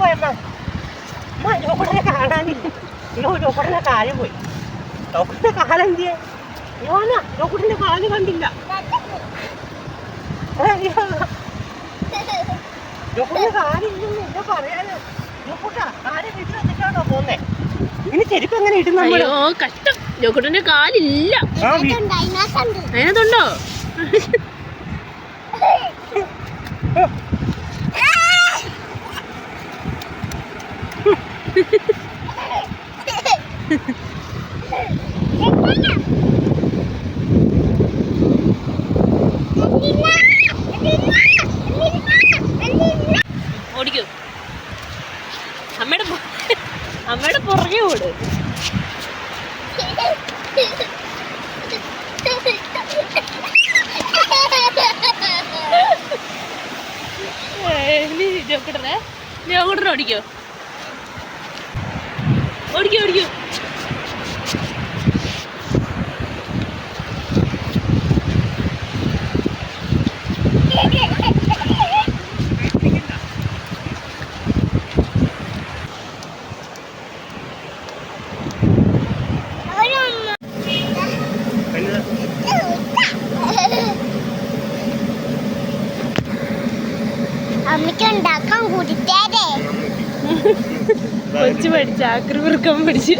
പോയമ്മ. അമ്മ ജോക്കടനെ കാണാനില്ല അയ്യോ ജോക്കടനെ കാൽ പോയി. ജോക്കടന്റെ കാലെന്തിയെ യോന ജോക്കടന്റെ കാൽ കണ്ടില്ല. ജോക്കടന്റെ കാലില്ലെന്ന് എന്നെ പറയാന്? ജോക്കൂട്ടാ കാൽ വീട്ടിൽ വെച്ചിട്ടാണോ പോന്നേ? ഇനി ചെരുപ്പ് എങ്ങനെ ഇടുന്ന അയ്യോ കഷ്ടം. ജോക്കുട്ടന്റെ കാലില്ല. അതിനകത്തുണ്ടോ. അമ്മയുടെ പുറകെ ഓട്. ജോക്കുട്ടനെ? ജോക്കുട്ടനെ ഓടിക്കോ. ഓടിക്കോ ഓടിക്കോ. അമ്മയ്ക്ക് ഉണ്ടാക്കാൻ കൂട്ടിട്ടേ കൊച്ചു പഠിച്ച ആക്രിവൃക്കം പഠിച്ചു.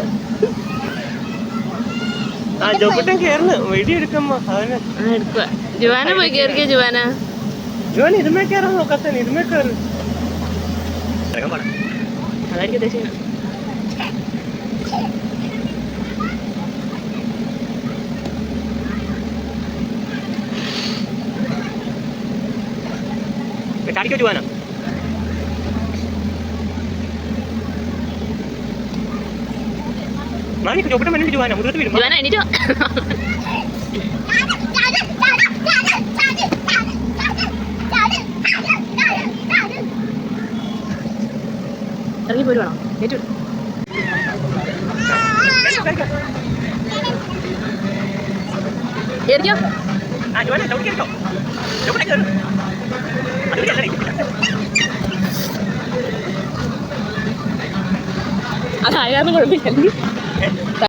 ആ ജോക്കുട്ടൻ കേറുന്നു. വെടി എടുക്കുമ്പോ അവന് എടുക്കുക ജുവാന പോയി കയറിക്കോ ജുവാന? ജോൻ ഇതുമേ കയറാൻ നോക്കാത്ത ഇതുമേ കയറ് അതായിരിക്കും ഉദ്ദേശിക്കുന്നത്. ചാടിക്കോ ജുവാന? മാണിക്ക് ജോക്കുട്ടൻ വേണ്ടി ജുവാന? മുതത്ത് വരും എണീറ്റോ. ഇറങ്ങി പോരുവാണോ ഏറ്റു. കയറിക്കോ ആ ജുവാന ചവിട്ടിക്കോ അല്ലേ അതായത് കുഴപ്പമില്ല.